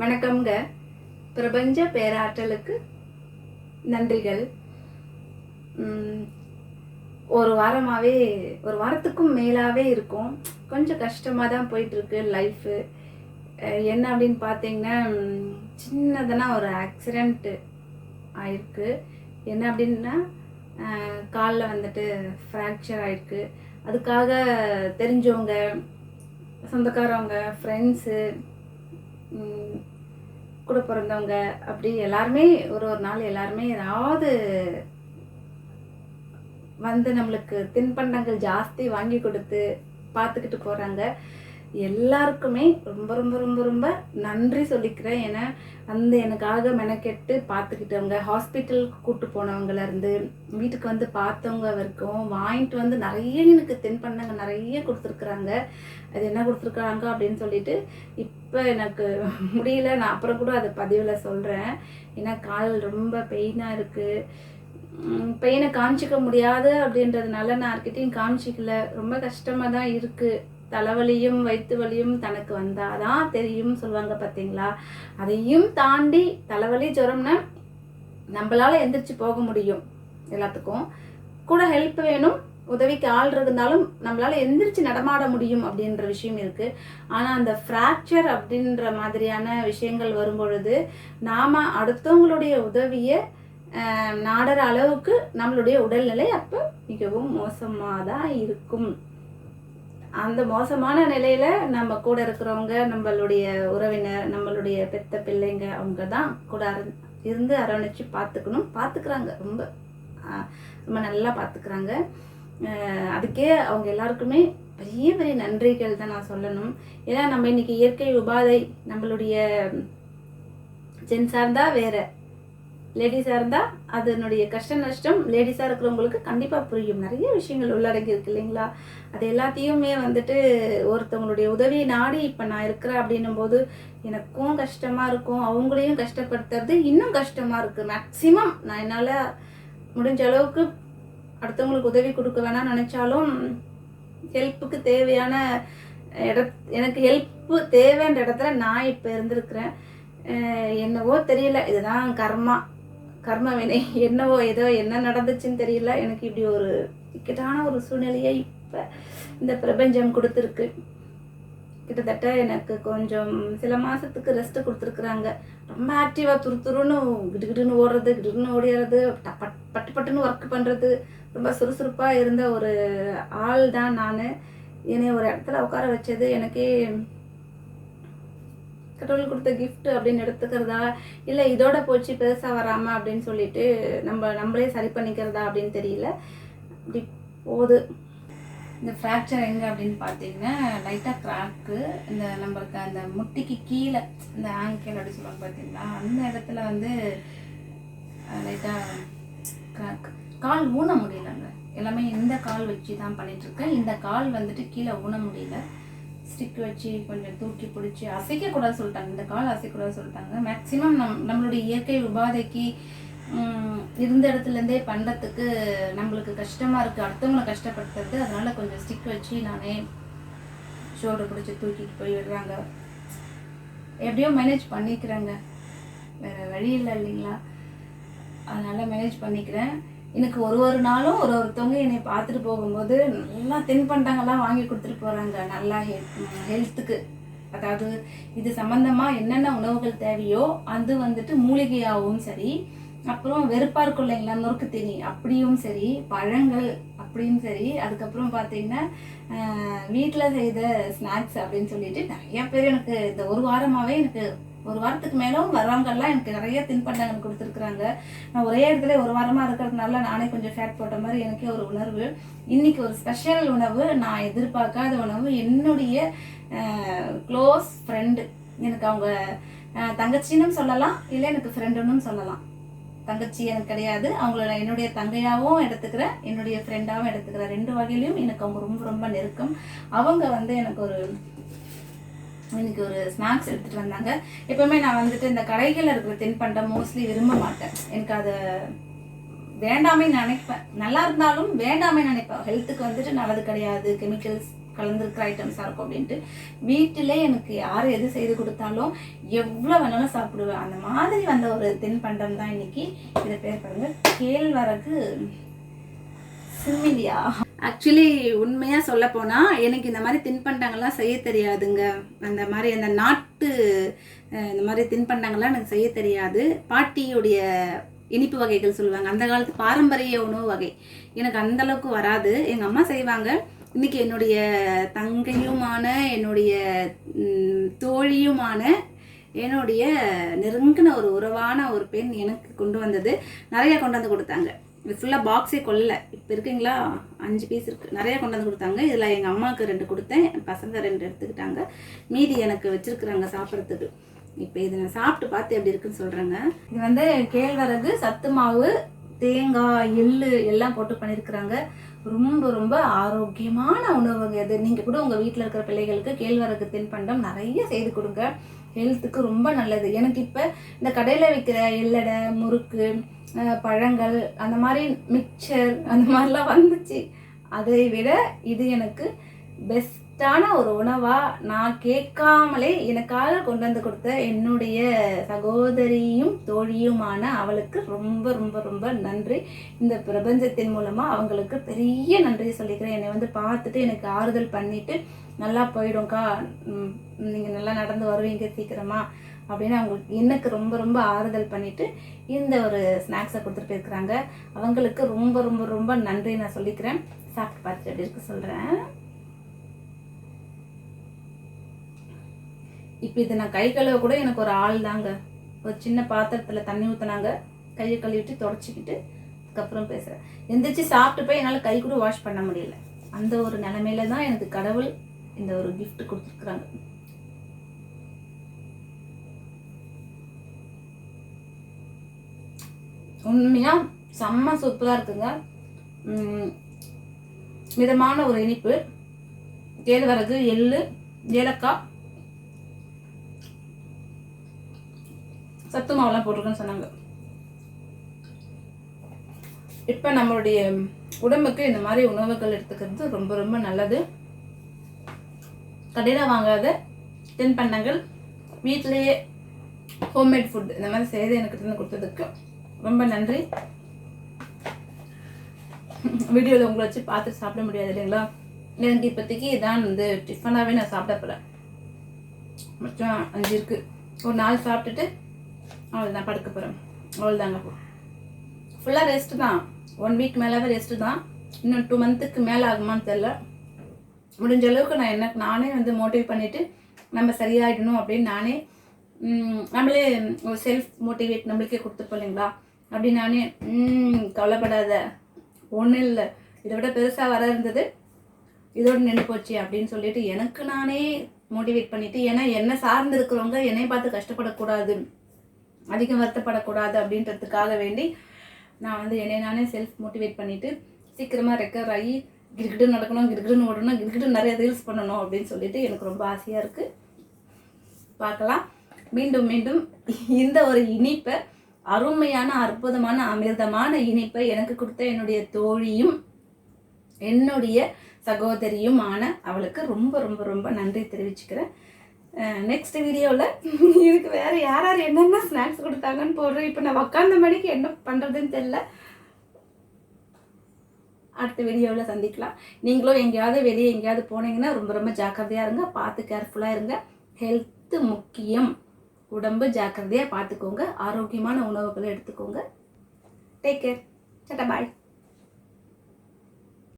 வணக்கம்ங்க. பிரபஞ்ச பேராற்றலுக்கு நன்றிகள். ஒரு வாரமாகவே ஒரு வாரத்துக்கும் மேலாகவே இருக்கும். கொஞ்சம் கஷ்டமாக தான் போயிட்டுருக்கு லைஃபு. என்ன அப்படின்னு பார்த்தீங்கன்னா சின்னதுனா ஒரு ஆக்சிடெண்ட்டு ஆயிருக்கு. என்ன அப்படின்னா காலில் வந்துட்டு ஃப்ராக்சர் ஆயிருக்கு. அதுக்காக தெரிஞ்சவங்க சொந்தக்காரவங்க ஃப்ரெண்ட்ஸு கூட பிறந்தவங்க அப்படி எல்லாருமே ஒரு ஒரு நாள் எல்லாருமே ஏதாவது வந்து நம்மளுக்கு தின்பண்டங்கள் ஜாஸ்தி வாங்கி கொடுத்து பார்த்துக்கிட்டு போகிறாங்க எல்லாருக்குமே ரொம்ப ரொம்ப ரொம்ப ரொம்ப நன்றி சொல்லிக்கிறேன். ஏன்னா அந்த எனக்காக மெனக்கெட்டு பார்த்துக்கிட்டவங்க ஹாஸ்பிட்டலுக்கு போனவங்கள போனவங்கலேருந்து வீட்டுக்கு வந்து பார்த்தவங்க வரைக்கும் வாங்கிட்டு வந்து நிறைய எனக்கு தின்பண்டங்கள் நிறைய கொடுத்துருக்குறாங்க. அது என்ன கொடுத்துருக்காங்க அப்படின்னு சொல்லிட்டு இப்போ எனக்கு முடியல. நான் அப்புறம் கூட அதை பதிவில் சொல்கிறேன் ஏன்னா கால் ரொம்ப பெயினாக இருக்குது பெயினை காமிச்சிக்க முடியாது அப்படின்றதுனால நான் யார்கிட்டையும் காமிச்சிக்கல. ரொம்ப கஷ்டமாக தான் இருக்குது தலைவலியும் வயிற்று வலியும் தனக்கு வந்தாதான் தெரியும் சொல்லுவாங்க பார்த்தீங்களா? அதையும் தாண்டி தலைவலி ஜுரம்னா நம்மளால எந்திரிச்சு போக முடியும் எல்லாத்துக்கும். கூட ஹெல்ப் வேணும் உதவிக்கு ஆள் இருந்தாலும் நம்மளால எந்திரிச்சு நடமாட முடியும் அப்படின்ற விஷயம் இருக்கு. ஆனா அந்த ஃப்ராக்சர் அப்படின்ற மாதிரியான விஷயங்கள் வரும்பொழுது நாம அடுத்தவங்களுடைய உதவியை ஆஹ், நாடுற அளவுக்கு நம்மளுடைய உடல்நிலை அப்போ மிகவும் மோசமாக தான் இருக்கும். அந்த மோசமான நிலையில நம்ம கூட இருக்கிறவங்க நம்மளுடைய உறவினர் நம்மளுடைய பெத்த பிள்ளைங்க அவங்க தான் கூட அர- இருந்து அரவணைச்சு பார்த்துக்கணும் பார்த்துக்கிறாங்க ரொம்ப ரொம்ப நல்லா பார்த்துக்கிறாங்க அதுக்கே அவங்க எல்லாருக்குமே பெரிய பெரிய நன்றிகள் தான் நான் சொல்லணும். ஏன்னா நம்ம இன்னைக்கு இயற்கை உபாதை நம்மளுடைய ஜென்ஸாக இருந்தால் வேற. லேடிஸாக இருந்தால் அதனுடைய கஷ்ட நஷ்டம் லேடிஸாக இருக்கிறவங்களுக்கு கண்டிப்பாக புரியும். நிறைய விஷயங்கள் உள்ளடங்கி இருக்கு இல்லைங்களா? அது எல்லாத்தையுமே வந்துட்டு ஒருத்தவங்களுடைய உதவியை நாடி இப்போ நான் இருக்கிறேன் அப்படின்னும் போது எனக்கும் கஷ்டமாக இருக்கும். அவங்களையும் கஷ்டப்படுத்துறது இன்னும் கஷ்டமாக இருக்குது மேக்ஸிமம் நான் என்னால் முடிஞ்ச அளவுக்கு அடுத்தவங்களுக்கு உதவி கொடுக்க வேணாம்னு நினச்சாலும் ஹெல்ப்புக்கு தேவையான இட எனக்கு ஹெல்ப்பு தேவைன்ற இடத்துல நான் இப்போ இருந்திருக்கிறேன். என்னவோ தெரியல. இதுதான் கர்மா. கர்மவினை என்னவோ ஏதோ என்ன நடந்துச்சுன்னு தெரியல. எனக்கு இப்படி ஒரு இக்கட்டான ஒரு சூழ்நிலையை இப்போ இந்த பிரபஞ்சம் கொடுத்துருக்கு. கிட்டத்தட்ட எனக்கு கொஞ்சம் சில மாதத்துக்கு ரெஸ்ட் கொடுத்துருக்குறாங்க. ரொம்ப ஆக்டிவாக துரு துருன்னு கிடுகிடுன்னு ஓடுறது கிடுகிடுன்னு ஓடிடுறது ட- பட் பட்டு பட்டுன்னு ஒர்க் பண்ணுறது ரொம்ப சுறுசுறுப்பாக இருந்த ஒரு ஆள் தான் நான். என்னை ஒரு இடத்துல உட்கார வச்சது எனக்கே கடவுள் கொடுத்த கிஃப்ட் அப்படின்னு எடுத்துக்கிறதா? இல்லை இதோட போச்சு பெருசாக வராமல் அப்படின்னு சொல்லிட்டு நம்ம நம்மளே சரி பண்ணிக்கிறதா அப்படின்னு தெரியல. இப்படி போகுது. இந்த ஃப்ராக்சர் எங்கே அப்படின்னு பார்த்தீங்கன்னா லைட்டாக கிராக்கு இந்த நம்மளுக்கு அந்த முட்டிக்கு கீழே இந்த ஆங்கிள் அப்படின்னு சொல்லுவாங்க பார்த்தீங்களா? அந்த இடத்துல வந்து லைட்டாக கிராக் கால் ஊன முடியலங்க. எல்லாமே இந்த கால் வச்சு தான் பண்ணிகிட்ருக்கேன் இந்த கால் வந்துட்டு கீழே ஊன முடியல. ஸ்டிக் வச்சு கொஞ்சம் தூக்கி பிடிச்சி அசைக்கக்கூடாது சொல்லிட்டாங்க. இந்த கால் அசைக்கூடாது சொல்லிட்டாங்க. மேக்ஸிமம் நம் நம்மளுடைய இயற்கை உபாதைக்கு இருந்த இடத்துலேருந்தே பண்ணுறதுக்கு நம்மளுக்கு கஷ்டமாக இருக்குது அடுத்தவங்களை கஷ்டப்படுத்துறது அதனால் கொஞ்சம் ஸ்டிக் வச்சு நானே ஷோல்டர் பிடிச்சி தூக்கிட்டு போய் விடுறாங்க. எப்படியோ மேனேஜ் பண்ணிக்கிறேங்க. வேறு வழி இல்லை இல்லைங்களா? அதனால் மேனேஜ் பண்ணிக்கிறேன். எனக்கு ஒரு ஒரு நாளும் ஒரு ஒருத்தவங்க என்னை பார்த்துட்டு போகும்போது நல்லா தின்பண்டங்கள்லாம் வாங்கி கொடுத்துட்டு போகிறாங்க நல்லா ஹெல்த்துக்கு. அதாவது இது சம்மந்தமாக என்னென்ன உணவுகள் தேவையோ அது வந்துட்டு மூலிகையாகவும் சரி அப்புறம் வெறுப்பாக இருக்கும் இல்லைங்களா நொறுக்கு தீனி அப்படியும் சரி பழங்கள் அப்படியும் சரி அதுக்கப்புறம் பார்த்தீங்கன்னா வீட்டில் செய்த ஸ்நாக்ஸ் அப்படின்னு சொல்லிட்டு நிறைய பேர் எனக்கு இந்த ஒரு வாரமாகவே எனக்கு ஒரு வாரத்துக்கு மேலும் வரவங்கெல்லாம் எனக்கு நிறைய தின்பண்டங்கள் கொடுத்துருக்குறாங்க. நான் ஒரே இடத்துல ஒரு வாரமாக இருக்கிறதுனால நானே கொஞ்சம் ஃபேட் போட்ட மாதிரி எனக்கே ஒரு உணர்வு. இன்னைக்கு ஒரு ஸ்பெஷல் உணவு நான் எதிர்பார்க்காத உணவு. என்னுடைய க்ளோஸ் ஃப்ரெண்டு எனக்கு அவங்க தங்கச்சின்னு சொல்லலாம் இல்லை எனக்கு ஃப்ரெண்டுன்னு சொல்லலாம். தங்கச்சி எனக்கு கிடையாது. அவங்கள நான் என்னுடைய தங்கையாகவும் எடுத்துக்கிறேன் என்னுடைய ஃப்ரெண்டாகவும் எடுத்துக்கிறேன். ரெண்டு வகையிலையும் எனக்கு அவங்க ரொம்ப ரொம்ப நெருக்கம். அவங்க வந்து எனக்கு ஒரு இன்னைக்கு ஒரு ஸ்நாக்ஸ் எடுத்துகிட்டு வந்தாங்க. எப்பவுமே நான் வந்துட்டு இந்த கடைகளில் இருக்கிற தின்பண்டம் மோஸ்ட்லி விரும்ப மாட்டேன். எனக்கு அதை வேண்டாமே நினைப்பேன். நல்லா இருந்தாலும் வேண்டாமே நினைப்பேன். ஹெல்த்துக்கு வந்துட்டு நல்லது கிடையாது. கெமிக்கல்ஸ் கலந்துருக்கிற ஐட்டம்ஸாக இருக்கும் அப்படின்ட்டு. வீட்டிலே எனக்கு யார் எது செய்து கொடுத்தாலும் எவ்வளோ வேணாலும் சாப்பிடுவேன். அந்த மாதிரி வந்த ஒரு தின்பண்டம் தான் இன்னைக்கு. இதை பேர் பாருங்க. கேழ்வரகு சிம்மிலியா ஆக்சுவலி உண்மையாக சொல்ல போனால் எனக்கு இந்த மாதிரி தின்பண்டங்கள்லாம் செய்ய தெரியாதுங்க. அந்த மாதிரி அந்த நாட்டு இந்த மாதிரி தின்பண்டங்கள்லாம் எனக்கு செய்ய தெரியாது. பாட்டியுடைய இனிப்பு வகைகள் சொல்லுவாங்க. அந்த காலத்து பாரம்பரிய உணவு வகை. எனக்கு அந்த அளவுக்கு வராது. எங்கள் அம்மா செய்வாங்க. இன்றைக்கி என்னுடைய தங்கையுமான என்னுடைய தோழியுமான என்னுடைய நெருங்கின ஒரு உறவான ஒரு பெண் எனக்கு கொண்டு வந்தது. நிறைய கொண்டு வந்து கொடுத்தாங்க. இது ஃபுல்லாக பாக்ஸே கொல்ல. இப்போ இருக்குங்களா? அஞ்சு பீஸ் இருக்குது நிறையா கொண்டாந்து கொடுத்தாங்க. இதில் எங்கள் அம்மாவுக்கு ரெண்டு கொடுத்தேன். என் பசங்க ரெண்டு எடுத்துக்கிட்டாங்க. மீதி எனக்கு வச்சுருக்குறாங்க சாப்பிட்றதுக்கு. இப்போ இதை நான் சாப்பிட்டு பார்த்து எப்படி இருக்குன்னு சொல்கிறேங்க இது வந்து கேழ்வரகு சத்து மாவு தேங்காய் எள்ளு எல்லாம் போட்டு பண்ணியிருக்கிறாங்க ரொம்ப ரொம்ப ஆரோக்கியமான உணவு இது. அது நீங்கள் கூட உங்கள் வீட்டில் இருக்கிற பிள்ளைகளுக்கு கேழ்வரகு தின்பண்டம் நிறைய செய்து கொடுங்க. ஹெல்த்துக்கு ரொம்ப நல்லது. எனக்கு இப்போ இந்த கடையில் விற்கிற எள்ளடை முறுக்கு பழங்கள் அந்த மாதிரி மிக்சர் அந்த மாதிரிலாம் வந்துச்சு. அதை விட இது எனக்கு பெஸ்ட்டான ஒரு உணவாக நான் கேட்காமலே எனக்காக கொண்டு வந்து கொடுத்த என்னுடைய சகோதரியும் தோழியுமான அவளுக்கு ரொம்ப ரொம்ப ரொம்ப நன்றி. இந்த பிரபஞ்சத்தின் மூலமாக அவங்களுக்கு பெரிய நன்றி சொல்லிக்கிறேன். என்னை வந்து பார்த்துட்டு எனக்கு ஆறுதல் பண்ணிவிட்டு நல்லா போயிடும்க்கா. நீங்கள் நல்லா நடந்து வருவீங்க சீக்கிரமா அப்படின்னு அவங்களுக்கு எனக்கு ரொம்ப ரொம்ப ஆறுதல் பண்ணிட்டு இந்த ஒரு ஸ்நாக்ஸை கொடுத்துட்டு போயிருக்கிறாங்க. அவங்களுக்கு ரொம்ப ரொம்ப ரொம்ப நன்றி நான் சொல்லிக்கிறேன். சாப்பிட்டு பார்த்துட்டு எப்படி இருக்கு சொல்கிறேன் இப்போ இது நான் கை கழுவ கூட எனக்கு ஒரு ஆள் தாங்க. ஒரு சின்ன பாத்திரத்தில் தண்ணி ஊற்றுனாங்க கையை கழுவிட்டு தொடச்சிக்கிட்டு அதுக்கப்புறம் பேசுகிறேன் எந்திரிச்சு சாப்பிட்டு போய் என்னால் கை கூட வாஷ் பண்ண முடியல. அந்த ஒரு நிலமையில தான் எனக்கு கடவுள் இந்த ஒரு கிஃப்ட் கொடுத்துருக்குறாங்க. உண்மையாக செம்ம சூப்பராக இருக்குங்க. உம், மிதமான ஒரு இனிப்பு. கேழ்வரகு எள்ளு ஏலக்காய். சத்து மாவுலாம் போட்டிருக்குன்னு சொன்னாங்க. இப்போ நம்மளுடைய உடம்புக்கு இந்த மாதிரி உணவுகள் எடுத்துக்கிறது ரொம்ப ரொம்ப நல்லது. கடையில் வாங்காத. தின்பண்டங்கள் வீட்டிலேயே ஹோம்மேட் ஃபுட் இந்த மாதிரி செய்து எனக்கு தந்து கொடுத்ததுக்கு ரொம்ப நன்றி. வீடியோவில் உங்களை வச்சு பார்த்து சாப்பிட முடியாது இல்லைங்களா? எனக்கு இப்போதைக்கு இதான் வந்து டிஃபனாகவே நான் சாப்பிட போகிறேன் மொத்தம் அஞ்சு இருக்குது ஒரு நாள் சாப்பிட்டுட்டு அவ்வளோதான் படுக்க போகிறேன் அவ்வளோதாங்க ஃபுல்லாக ரெஸ்ட்டு தான். ஒன் வீக் மேலாவே ரெஸ்ட்டு தான். இன்னும் டூ மந்த்துக்கு மேலே ஆகுமான்னு தெரில முடிஞ்ச அளவுக்கு நான் என்ன நானே வந்து மோட்டிவேட் பண்ணிவிட்டு நம்ம சரியாயிடணும் அப்படின்னு நானே நம்மளே ஒரு செல்ஃப் மோட்டிவேட் நம்மளுக்கே கொடுத்துப்போம் இல்லைங்களா? அப்படி நானே கவலைப்படாத. ஒன்றும் இல்லை. இதை விட பெருசாக வர இருந்தது இதோட நின்று போச்சு அப்படின்னு சொல்லிட்டு எனக்கு நானே மோட்டிவேட் பண்ணிட்டு ஏன்னா என்னை சார்ந்து இருக்கிறவங்க என்னை பார்த்து கஷ்டப்படக்கூடாது அதிகம் வருத்தப்படக்கூடாது அப்படின்றதுக்காக வேண்டி நான் வந்து என்னை நானே செல்ஃப் மோட்டிவேட் பண்ணிவிட்டு சீக்கிரமாக ரெக்கவர் ஆகி கிரிக்கெட்டு நடக்கணும் கிரிக்கெட்டு ஓடணும் கிரிக்கெட்டு நிறைய ரீல்ஸ் பண்ணணும் அப்படின்னு சொல்லிட்டு எனக்கு ரொம்ப ஆசையாக இருக்குது பார்க்கலாம். மீண்டும் மீண்டும் இந்த ஒரு இனிப்பை அருமையான அற்புதமான அமிர்தமான இனிப்பை எனக்கு கொடுத்த என்னுடைய தோழியும் என்னுடைய சகோதரியும் ஆன அவளுக்கு ரொம்ப ரொம்ப ரொம்ப நன்றி தெரிவிச்சுக்கிறேன். நெக்ஸ்ட் வீடியோவில் இதுக்கு வேறு யார் யார் என்னென்ன ஸ்நாக்ஸ் கொடுத்தாங்கன்னு போடுறேன். இப்போ நான் உக்காந்த மணிக்கு என்ன பண்ணுறதுன்னு தெரில அடுத்த வீடியோவில் சந்திக்கலாம். நீங்களும் எங்கேயாவது வெளியே எங்கேயாவது போனீங்கன்னா ரொம்ப ரொம்ப ஜாக்கிரதையாக இருங்க. பார்த்து கேர்ஃபுல்லாக இருங்க. ஹெல்த்து முக்கியம். உடம்பு ஜாக்கிரதையாக பார்த்துக்கோங்க. ஆரோக்கியமான உணவுகளை எடுத்துக்கோங்க. டேக் கேர் சட்டா பாய்